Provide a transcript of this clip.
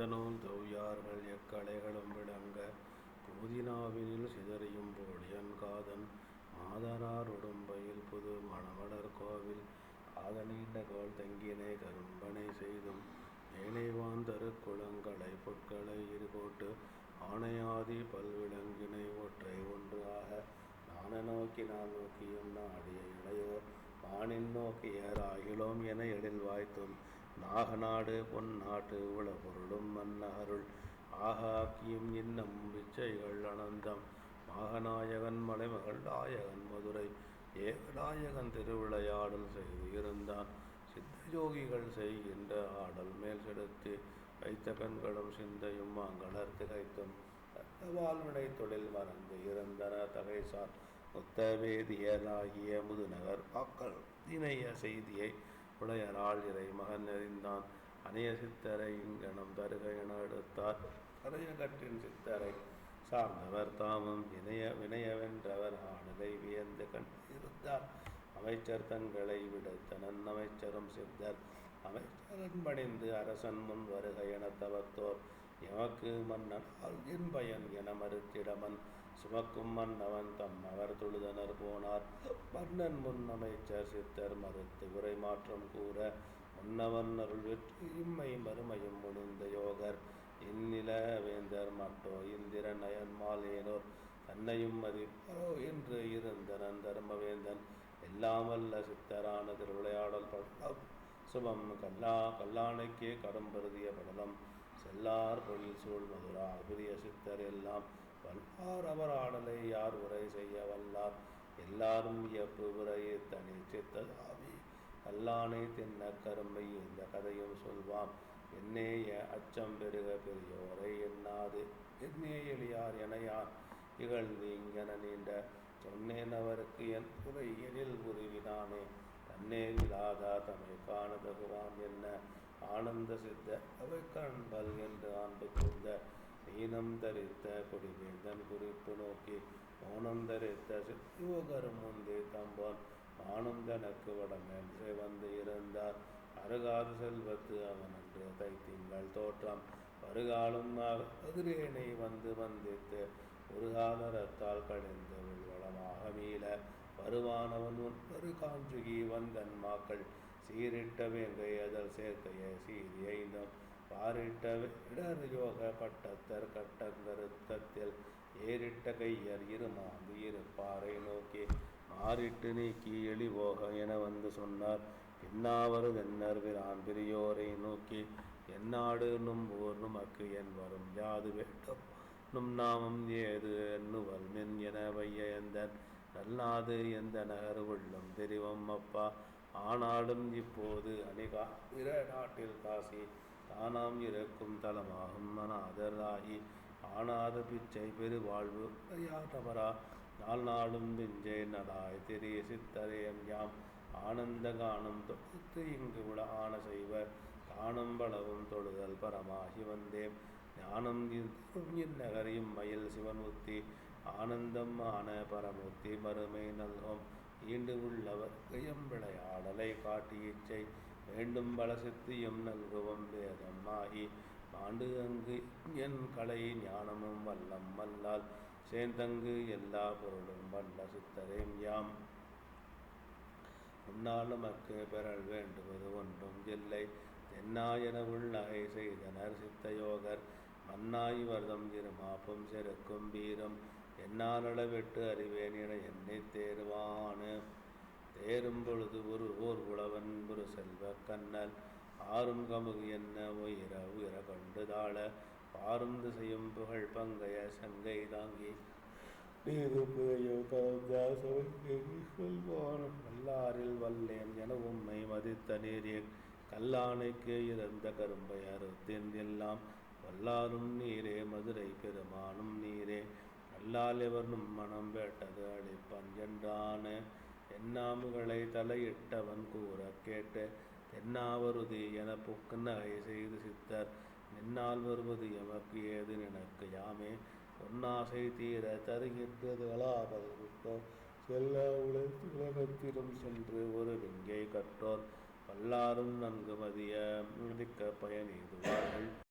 வேதநூல் தௌயார்கள் எக்கலைகளும் விளங்க பூதினாவினில் சிதறியும் போடியன் காதன் மாதரார் உடும்பையில் புது மணமலர் கோவில் ஆதனீண்ட கோல் தங்கினை கரும்பனை செய்தும் ஏனைவான் தருக்குளங்களை பொற்களை இருகோட்டு ஆணையாதி பல்விலங்கினை ஒற்றை ஒன்று ஆக நான நோக்கி நான் நோக்கியும் நாடிய இளையோர் வானின் நோக்கி ஏறாகிலோம் என எழில் வாய்த்தும் நாகநாடு பொன்னாட்டு உள பொருளும் மன்னகருள். ஆகாக்கியும் இன்னம் விச்சைகள் அனந்தம். மாகநாயகன் மலைமகள் நாயகன் மதுரை. ஏகநாயகன் திருவிளையாடல் செய்து இருந்தான். சித்தயோகிகள் செய்கின்ற ஆடல் மேல் செலுத்தி வைத்த கண்களும் சிந்தையும் மாங்கலர் திகைத்தும் வாழ்வினை தொழில் மறந்து இருந்தன தகைசார் முத்தவேதியராகிய முதுநகர் மக்கள் இணைய செய்தியை உடையராள் இறை மகன் அறிந்தான் அணைய சித்தரை இங்கனம் தருக என எடுத்தார். தரையகற்றின் சித்தரை சார்ந்தவர் தாமும் இணைய வினயவென்றவர் ஆடலை வியந்து கண் இருந்தார் அமைச்சர் தங்களை விடுத்த நன்னமைச்சரும் சித்தர். அமைச்சரன் பணிந்து அரசன் முன் வருக என தவத்தோர். எமக்கு மன்னன் என் பயன் என மறுத்திடமன். சுமக்கும் அவன் தம் அவர் தொழுதனர் போனார். மன்னன் முன் அமைச்சர் சித்தர் மறுத்து உரை மாற்றம் கூற முன்னவன் அருள் வெற்றி இம்மை மறுமையும் முடிந்த யோகர். இந்நில வேந்தர் மட்டோ இந்திரன் அயன்மால் ஏனோர். தன்னையும் மதிப்போ என்று இருந்தனன் தர்மவேந்தன் எல்லாமல்ல சித்தரான திருவிளையாடல் படம் சுபம் கல்லா கல்லானைக்கே கரும்பருதிய படலம். செல்லார் பொழில் சூழ் மதுரா பிரிய சித்தர் எல்லாம் வல்லார் அவர் ஆடலை யார் உரை செய்ய வல்லார்? எல்லாரும் வியப்பு உரையை தனி சித்ததாவே கல்லானை தின்ன கரும்பை இந்த கதையும் சொல்வாம் என்னேய அச்சம் பெருக பெரியோரை எண்ணாது. என்னே எளியார் என யார் இகழ்ந்து இங்கென நீண்ட சொன்னேன் அவருக்கு என் புரை எழில் உருவினானே. தன்னே விழாதா தம்மை காண தகுவான் என்ன? ஆனந்த சித்த அவை கண்பல் என்று ஆண்டு கொண்ட தீனம் தரித்த கொடிவேந்தன் குறிப்பு நோக்கி மௌனம் தரித்த சிவகரும் முந்தி தம்பான் மானம் தனக்கு வடமேன்று வந்து இருந்தார் அருகாது செல்வத்து அவன் என்று தைத்திங்கள் தோற்றம் வருகாலும் எதிரேனை வந்து வந்தித்து ஒரு காலரத்தால் கழிந்து உள்வளமாக மீள வருவானவன் ஒரு காஞ்சுகி வந்தன் மாக்கள் சீரிட்ட வேங்கை அதல் சேர்க்கையை சீரி ஐந்தம் பாரிட்ட இடர் யோக பட்டத்தர் கட்டங்கருத்தத்தில் ஏறிட்ட கையர் இருமாந்து இருப்பாறை நோக்கி மாறிட்டு நீக்கி எளிவோக என வந்து சொன்னார். பின்னாவருதென்னர் பிரான் பெரியோரை நோக்கி என்னாடு நும் ஊர் நுமக்கு என் வரும் யாது வேண்டும்? நும் நாமம் ஏது என்னுவல் மென் என வைய எந்தன்? நல்லாது எந்த நகர் உள்ளம் தெரிவம் அப்பா? ஆனாலும் இப்போது அணிகா பிற நாட்டில் காசி தானாம் இறக்கும் தலமாகும் மனாதராகி. ஆனாத பிச்சை பெருவாழ்வு தவறா நாள் நாளும் பிஞ்சை நடாய் தெரிய சித்தரேயம் யாம். ஆனந்த காணும் தொகுத்து இங்கு உள ஆன செய்வர். காணும் பலவும் தொழுதல் பரமாகி வந்தேம். ஞானம் நகரையும் மயில் சிவன் உத்தி ஆனந்தம் ஆன பரமுத்தி மறுமை நல்கும். ஈண்டு உள்ளவர் கையம் விளையாடலை காட்டி இச்சை வேண்டும் பல சித்தியும் நல்குவம் வேதம் ஆகி மாண்டு அங்கு என் கலை ஞானமும் வல்லம் வல்லால் சேந்தங்கு எல்லா பொருளும் வல்ல சித்தரேம் யாம். முன்னால் நமக்கு பெறல் வேண்டுவது ஒன்றும் இல்லை. தென்னாயன உள்நகை செய்தனர் சித்தயோகர். மன்னாய் வர்தம் இருமாப்பும் செருக்கும் வீரம். என்னால் அளவிட்டு அறிவேன் என என்னை தேர்வானு ஏறும் பொழுது ஒரு ஓர் உழவன் ஒரு செல்வ கண்ணல். ஆறும் கமுகு என்ன உயிர உயிர கொண்டு தாழ. பாரும் திசையும் புகழ் பங்கைய சங்கை தாங்கி. நீரு புகையோ சொல்வானும் வல்லாரில் வல்லேன் என உம்மை மதித்த நீரே கல்லானைக்கு இறந்த கரும்பை அறுத்தேன் எல்லாம். வல்லாரும் நீரே மதுரை பெருமானும் நீரே. நல்லால் எவர்னும் மனம் வேட்டது அழிப்பன் என்றான. எண்ணாமுகளை தலையிட்டவன் கூற கேட்டு தென்னாவருதி என புக்கு நகை செய்து சித்தர். நின்னால் வருவது எமக்கு ஏது எனக்கு யாமே பொன்னாசை தீர தருகின்றது அலாபது செல்ல உழைத்து உலகத்திலும் சென்று ஒரு விங்கை கற்றோர். பல்லாரும் நன்கு மதிய மதிக்க பயனெய்துவார்கள்